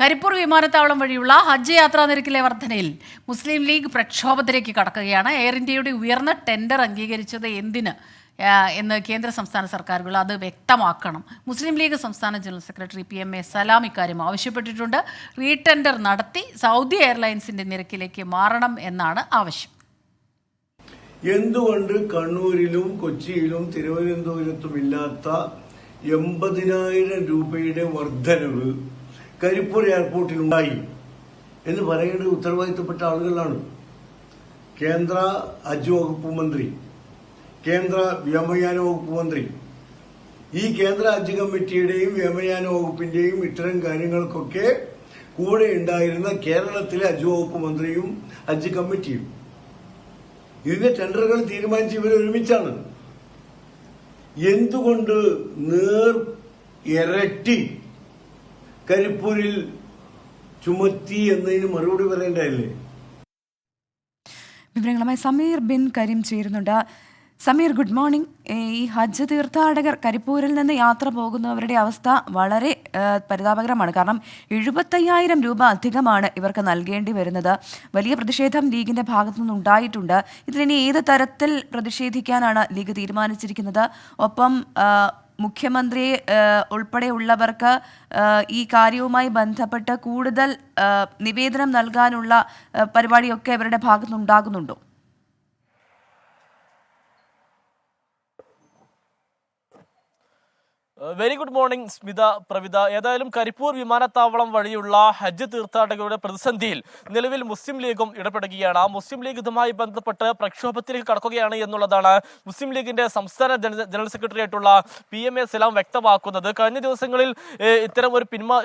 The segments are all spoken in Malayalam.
കരിപ്പൂർ വിമാനത്താവളം വഴിയുള്ള ഹജ്ജ് യാത്രാ നിരക്കിലെ വർധനയിൽ മുസ്ലിം ലീഗ് പ്രക്ഷോഭത്തിലേക്ക് കടക്കുകയാണ്. എയർ ഇന്ത്യയുടെ ഉയർന്ന ടെൻഡർ അംഗീകരിച്ചത് എന്തിന്? എന്ന് കേന്ദ്ര സംസ്ഥാന സർക്കാരുകൾ അത് വ്യക്തമാക്കണം. മുസ്ലിം ലീഗ് സംസ്ഥാന general secretary P M A Salam ഇക്കാര്യം ആവശ്യപ്പെട്ടിട്ടുണ്ട്. റീടെൻഡർ നടത്തി സൗദി എയർലൈൻസിന്റെ നിരക്കിലേക്ക് മാറണം എന്നാണ് ആവശ്യം. എന്തുകൊണ്ട് കണ്ണൂരിലും കൊച്ചിയിലും തിരുവനന്തപുരത്തും ഇല്ലാത്ത എൺപതിനായിരം രൂപയുടെ വർധനവ് കരിപ്പൂർ എയർപോർട്ടിലുണ്ടായി എന്ന് പറയേണ്ടത് ഉത്തരവാദിത്തപ്പെട്ട ആളുകളാണ് കേന്ദ്ര ഹജ്ജ് വകുപ്പ് മന്ത്രി കേന്ദ്ര വ്യോമയാന വകുപ്പ് മന്ത്രി. ഈ കേന്ദ്ര ഹജ്ജ് കമ്മിറ്റിയുടെയും വ്യോമയാന വകുപ്പിന്റെയും ഇത്തരം കാര്യങ്ങൾക്കൊക്കെ കൂടെ ഉണ്ടായിരുന്ന കേരളത്തിലെ ഹജ്ജ് വകുപ്പ് മന്ത്രിയും ഹജ്ജ് കമ്മിറ്റിയും. ഇതിന്റെ ടെൻഡറുകൾ തീരുമാനിച്ച് ഇവർ ഒരുമിച്ചാണ്. എന്തുകൊണ്ട് നേർ ഇരട്ടി കരിപ്പൂരിൽ ചുമത്തി എന്നതിന് മറുപടി പറയേണ്ടതല്ലേ? വിവരങ്ങളുമായി സമീർ ബിൻ കരീം ചേരുന്നുണ്ട്. സമീർ ഗുഡ് മോർണിംഗ് ഈ ഹജ്ജ് തീർത്ഥാടകർ കരിപ്പൂരിൽ നിന്ന് യാത്ര പോകുന്നവരുടെ അവസ്ഥ വളരെ പരിതാപകരമാണ്. കാരണം എഴുപത്തയ്യായിരം രൂപ അധികമാണ് ഇവർക്ക് നൽകേണ്ടി വരുന്നത്. വലിയ പ്രതിഷേധം ലീഗിന്റെ ഭാഗത്തു നിന്നുണ്ടായിട്ടുണ്ട്. ഇതിലിനി ഏത് തരത്തിൽ പ്രതിഷേധിക്കാനാണ് ലീഗ് തീരുമാനിച്ചിരിക്കുന്നത്? ഒപ്പം മുഖ്യമന്ത്രി ഉൾപ്പെടെയുള്ളവർക്ക് ഈ കാര്യവുമായി ബന്ധപ്പെട്ട് കൂടുതൽ നിവേദനം നൽകാനുള്ള പരിപാടിയൊക്കെ ഇവരുടെ ഭാഗത്തുനിന്നുണ്ടാകുന്നുണ്ടോ? Very good morning Smitha Pravitha. ഏതായാലും കരിപ്പൂർ വിമാനത്താവളം വഴിയുള്ള ഹജ്ജ് തീർത്ഥാടകരുടെ പ്രതിസന്ധിയിൽ നിലവിൽ മുസ്ലിം ലീഗും ഇടപെടുകയാണ്. ആ മുസ്ലിം ലീഗ് ഇതുമായി ബന്ധപ്പെട്ട് പ്രക്ഷോഭത്തിലേക്ക് കടക്കുകയാണ് എന്നുള്ളതാണ് മുസ്ലിം ലീഗിന്റെ സംസ്ഥാന ജനറൽ സെക്രട്ടറി ആയിട്ടുള്ള പി എം എ സലാം വ്യക്തമാക്കുന്നത്. കഴിഞ്ഞ ദിവസങ്ങളിൽ ഇത്തരം ഒരു പിന്മാ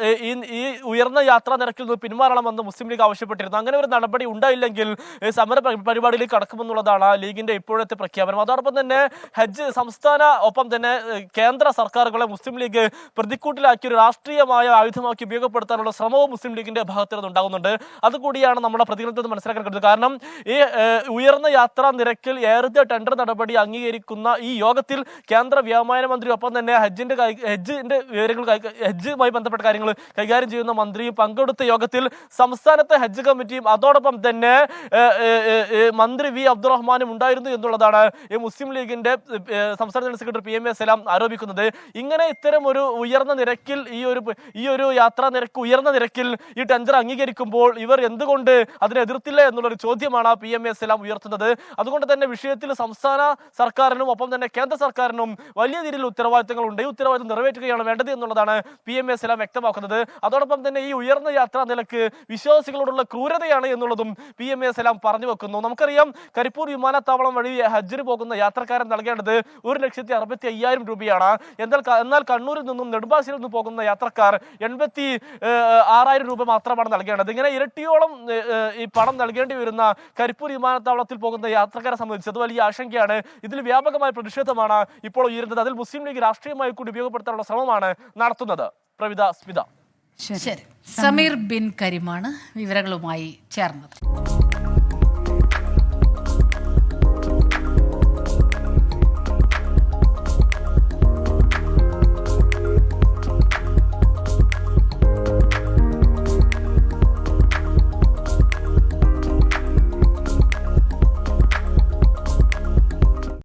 ഈ ഉയർന്ന യാത്രാ നിരക്കിൽ നിന്ന് പിന്മാറണമെന്ന് മുസ്ലിം ലീഗ് ആവശ്യപ്പെട്ടിരുന്നു. അങ്ങനെ ഒരു നടപടി ഉണ്ടായില്ലെങ്കിൽ സമര പരി- പരിപാടിയിലേക്ക് കടക്കുമെന്നുള്ളതാണ് ലീഗിന്റെ ഇപ്പോഴത്തെ പ്രഖ്യാപനം. അതോടൊപ്പം തന്നെ ഹജ്ജ് സംസ്ഥാന ഒപ്പം തന്നെ കേന്ദ്ര സർക്കാരുകളെ മുസ്ലിം ലീഗ് പ്രതിക്കൂട്ടിലാക്കി ഒരു രാഷ്ട്രീയമായ ആയുധമാക്കി ഉപയോഗപ്പെടുത്താനുള്ള ശ്രമവും മുസ്ലിം ലീഗിന്റെ ഭാഗത്തു നിന്ന് ഉണ്ടാകുന്നുണ്ട്. അതുകൂടിയാണ് നമ്മുടെ പ്രതികരണത്തിൽ മനസ്സിലാക്കാൻ കഴിയുന്നത്. കാരണം ഈ ഉയർന്ന യാത്രാ നിരക്കിൽ ഇന്ത്യ ടെൻഡർ നടപടി അംഗീകരിക്കുന്ന ഈ യോഗത്തിൽ കേന്ദ്ര വ്യോമയാന മന്ത്രി ഒപ്പം തന്നെ ഹജ്ജിന്റെ ഹജ്ജിന്റെ വിവരങ്ങൾ ഹജ്ജുമായി ബന്ധപ്പെട്ട കാര്യങ്ങൾ കൈകാര്യം ചെയ്യുന്ന മന്ത്രിയും പങ്കെടുത്ത യോഗത്തിൽ സംസ്ഥാനത്തെ ഹജ്ജ് കമ്മിറ്റിയും അതോടൊപ്പം തന്നെ മന്ത്രി വി അബ്ദുറഹ്മാനും ഉണ്ടായിരുന്നു എന്നുള്ളതാണ് ഈ മുസ്ലിം ലീഗിന്റെ സംസ്ഥാന general secretary P M A Salam ആരോപിക്കുന്നത്. ഇങ്ങനെ ഇത്തരം ഒരു ഉയർന്ന നിരക്കിൽ ഈ ഒരു ഈ ഒരു യാത്രാ നിരക്ക് ഉയർന്ന നിരക്കിൽ ഈ ടെൻഡർ അംഗീകരിക്കുമ്പോൾ ഇവർ എന്തുകൊണ്ട് അതിനെ എതിർത്തില്ല എന്നുള്ളൊരു ചോദ്യമാണ് പി എം എസ് എല്ലാം ഉയർത്തുന്നത്. അതുകൊണ്ട് തന്നെ വിഷയത്തിൽ സംസ്ഥാന സർക്കാരിനും ഒപ്പം തന്നെ കേന്ദ്ര സർക്കാരിനും വലിയ രീതിയിൽ ഉത്തരവാദിത്തങ്ങളുണ്ട്. ഈ ഉത്തരവാദിത്തം നിറവേറ്റുകയാണ് വേണ്ടത് എന്നുള്ളതാണ് പി എം എസ് എല്ലാം വ്യക്തമാക്കുന്നത്. അതോടൊപ്പം തന്നെ ഈ ഉയർന്ന യാത്രാ നിലയ്ക്ക് വിശ്വാസികളോടുള്ള ക്രൂരതയാണ് എന്നുള്ളതും പി എം എസ് എല്ലാം പറഞ്ഞു വെക്കുന്നു. നമുക്കറിയാം കരിപ്പൂർ വിമാനത്താവളം വഴി ഹജ്ജിന് പോകുന്ന യാത്രക്കാരൻ നൽകേണ്ടത് ഒരു ലക്ഷത്തി അറുപത്തി അയ്യായിരം രൂപയാണ്. എന്നാൽ എന്നാൽ കണ്ണൂരിൽ നിന്നും നെടുമ്പാശ്ശേരിയിൽ നിന്നും പോകുന്ന യാത്രക്കാർ എൺപത്തി ആറായിരം രൂപ മാത്രമാണ് നൽകേണ്ടത്. ഇങ്ങനെ ഇരട്ടിയോളം ഈ പണം നൽകേണ്ടി വരുന്ന കരിപ്പൂർ വിമാനത്താവളത്തിൽ പോകുന്ന യാത്രക്കാരെ സംബന്ധിച്ച് അത് വലിയ ആശങ്കയാണ്. ഇതിൽ വ്യാപകമായ പ്രതിഷേധമാണ് ഇപ്പോൾ ഉയരുന്നത്. അതിൽ മുസ്ലിം ലീഗ് രാഷ്ട്രീയമായി കൂടി ഉപയോഗപ്പെടുത്താനുള്ള ശ്രമമാണ് നടത്തുന്നത്. പ്രവിത സ്മിത. ശരി. സമീർ ബിൻ കരിമാണ് വിവരങ്ങളുമായി ചേർന്നത്.